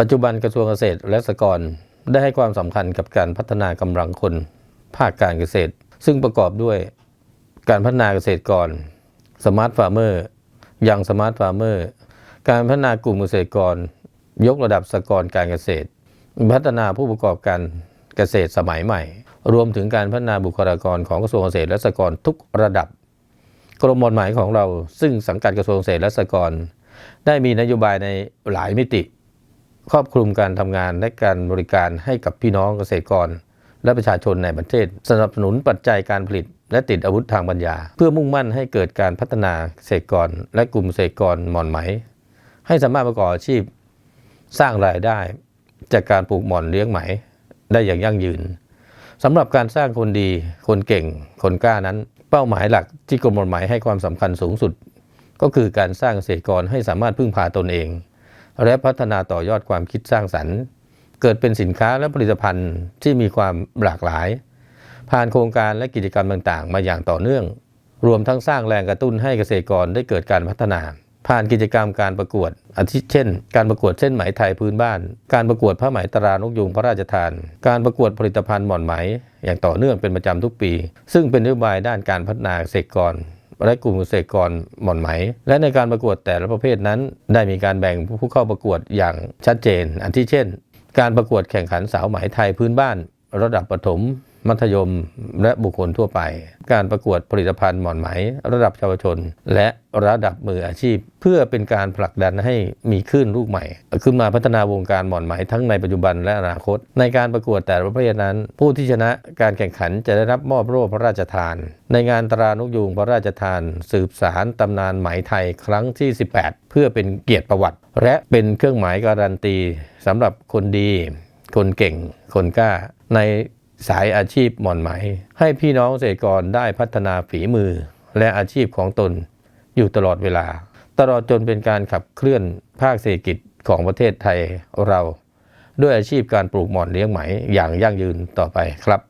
ปัจจุบันกระทรวงเกษตรและสหกรณ์ได้ให้ความสำคัญกับการพัฒนากำลังคน ภาคการเกษตร ซึ่งประกอบด้วยการพัฒนาเกษตรกรสมาร์ทฟาร์เมอร์ยังสมาร์ทฟาร์เมอร์การพัฒนากลุ่มเกษตรกร ยกระดับสหกรณ์การเกษตร พัฒนาผู้ประกอบการเกษตรสมัยใหม่ รวมถึงการพัฒนาบุคลากรของกระทรวงเกษตรและสหกรณ์ทุกระดับ กรมกฎหมายของเราซึ่งสังกัดกระทรวงเกษตรและสหกรณ์ได้มีนโยบายในหลายมิติ ครอบคลุมการทำงานและการบริการให้กับพี่น้องเกษตรกร และประชาชนในประเทศ สนับสนุนปัจจัยการผลิต และติดอาวุธทางปัญญา เพื่อมุ่งมั่นให้เกิดการพัฒนาเกษตรกร และกลุ่มเกษตรกรหมอนไหม ให้สามารถประกอบอาชีพ สร้างรายได้ จากการปลูกหมอนเลี้ยงไหม ได้อย่างยั่งยืนสำหรับการสร้างคนดี คนเก่ง คนกล้านั้น เป้าหมายหลักที่กรมกฎหมให้ความสำคัญสูงสุด ก็คือการสร้างเกษตรกรให้สามารถพึ่งพาตนเอง และพัฒนาต่อยอดความคิดสร้างสรรค์ เกิดเป็นสินค้าและผลิตภัณฑ์ที่มีความหลากหลาย ผ่านโครงการและกิจกรรมต่างๆ มาอย่างต่อเนื่อง รวมทั้งสร้างแรงกระตุ้นให้เกษตรกรได้เกิดการพัฒนา ผ่านกิจกรรมการประกวด อาทิเช่น การประกวดเส้นไหมไทยพื้นบ้าน การประกวดผ้าไหมตรานกยุงพระราชทาน การประกวดผลิตภัณฑ์หมอนไหม อย่างต่อเนื่องเป็นประจำทุกปี ซึ่งเป็นนโยบายด้านการพัฒนาเกษตรกร และกลุ่มเกษตรกรหม่อนไหม และในการประกวดแต่ละประเภทนั้น ได้มีการแบ่งผู้เข้าประกวดอย่างชัดเจน อันที่เช่น การประกวดแข่งขันสาวไหมไทยพื้นบ้าน ระดับประถม มัธยม และบุคคลทั่วไป การประกวดผลิตภัณฑ์หมอนไหม ระดับเยาวชน และระดับมืออาชีพ เพื่อเป็นการผลักดันให้มีคลื่นลูกใหม่ ขึ้นมาพัฒนาวงการหมอนไหมทั้งในปัจจุบันและอนาคต ในการประกวดแต่ละประเภทนั้น ผู้ที่ชนะการแข่งขันจะได้รับมอบโล่พระราชทาน ในงานตรานกยูงพระราชทาน สืบสารตำนานไหมไทยครั้งที่ 18 เพื่อเป็นเกียรติประวัติ และเป็นเครื่องหมายการันตีสำหรับคนดี คนเก่ง คนกล้าใน สายอาชีพหม่อนไหม ให้พี่น้องเกษตรกรได้พัฒนาฝีมือ และอาชีพของตนอยู่ตลอดเวลา ตลอดจนเป็นการขับเคลื่อนภาคเศรษฐกิจของประเทศไทยเรา ด้วยอาชีพการปลูกหม่อนเลี้ยงไหมอย่างยั่งยืนต่อไปครับ